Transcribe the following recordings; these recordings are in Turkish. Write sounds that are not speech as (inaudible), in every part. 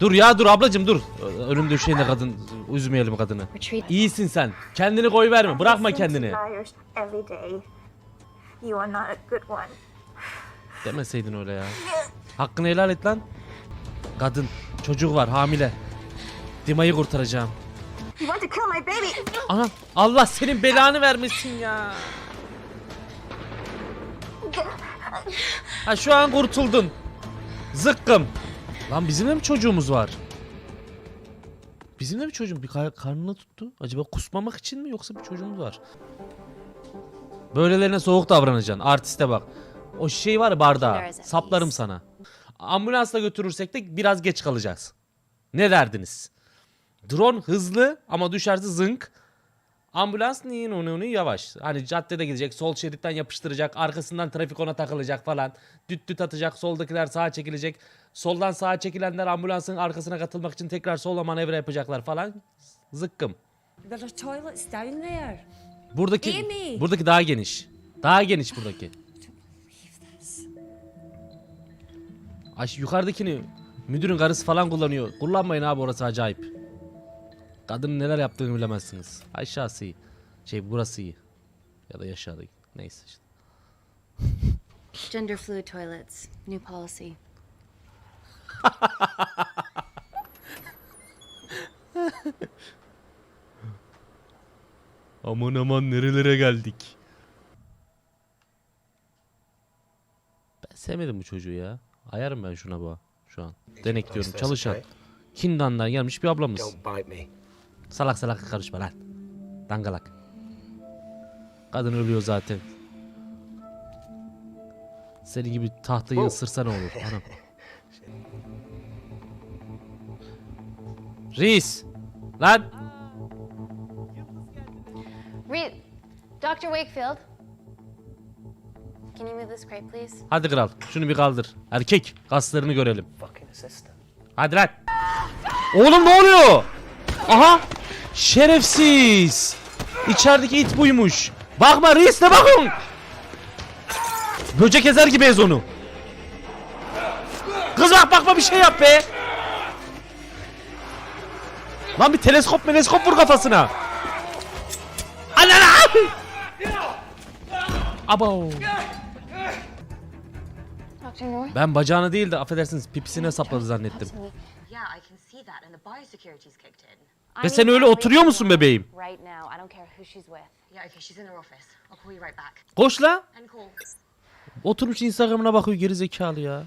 Dur ya dur ablacım dur. Ölüm döşeğinde kadın üzmeyelim kadını. İyisin sen. Kendini koy verme. Bırakma kendini. Liars every day. You are not a good one. Demeseydin öyle ya. Hakkını helal et lan. Kadın. Çocuk var hamile. Dima'yı kurtaracağım. Anam Allah senin belanı vermesin ya. Ha şu an kurtuldun. Zıkkım. Lan bizim de mi çocuğumuz var? Bizim de mi çocuğum? Bir kar- karnını tuttu. Acaba kusmamak için mi yoksa bir çocuğumuz var? Böylelerine soğuk davranacaksın. Artiste bak. O şey var bardağı. Saplarım sana. Ambulansla götürürsek de biraz geç kalacağız. Ne derdiniz? Drone hızlı ama düşerse zınk. Ambulans niye onu onu yavaş. Hani caddede gidecek, sol şeritten yapıştıracak, arkasından trafik ona takılacak falan. Düt düt atacak, soldakiler sağa çekilecek. Soldan sağa çekilenler ambulansın arkasına katılmak için tekrar sola manevra yapacaklar falan. Zıkkım. Buradaki buradaki daha geniş. Daha geniş buradaki. Ay yukarıdakini müdürün karısı falan kullanıyor. Kullanmayın abi orası acayip. Kadının neler yaptığını bilemezsiniz. Aşağısı iyi. Şey burası iyi. Ya da aşağıdaki. Neyse işte. (laughs) Gender fluid toilets. New policy. (laughs) Aman aman nerelere geldik. Ben sevmedim bu çocuğu ya. Ayarım ben şuna bu. Şu an. Denek diyorum çalışan. Kindan'dan gelmiş bir ablamız. Don't bite me. Salak salak karışma lan. Dangalak. Kadın ölüyor zaten. Senin gibi tahtayı ısırsa ne olur? Anam. Reis. Lan. Reed, Dr. Wakefield. Can you move this crate, please? Hadi kral. Şunu bir kaldır. Erkek. Kaslarını görelim. Hadi lan. Oğlum ne oluyor? Aha. Şerefsiz. İçerideki it buymuş. Bakma reis ne bakın. Böcek ezer gibi ez onu. Kız bak bakma bir şey yap be. Lan bir teleskop teleskop vur kafasına. Anana. Abo. Ben bacağını değil de affedersiniz pipisine sapladı zannettim. Yeah, I can see that, and the biosecurity's kicked in. I Ve sen öyle oturuyor musun bebeğim? Right now. I don't care who she's with. Yeah, okay, she's in her office. I'll call you right back. Koş la. And call. Oturmuş Instagram'ına bakıyor geri zekalı ya.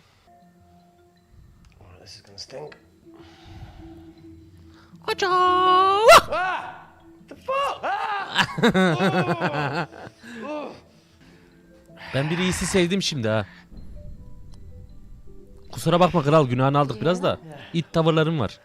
Oh, this is gonna stink. (laughs) Ben bir iyisi sevdim şimdi ha. Kusura bakma kral günahını aldık biraz da. İt tavırlarım var.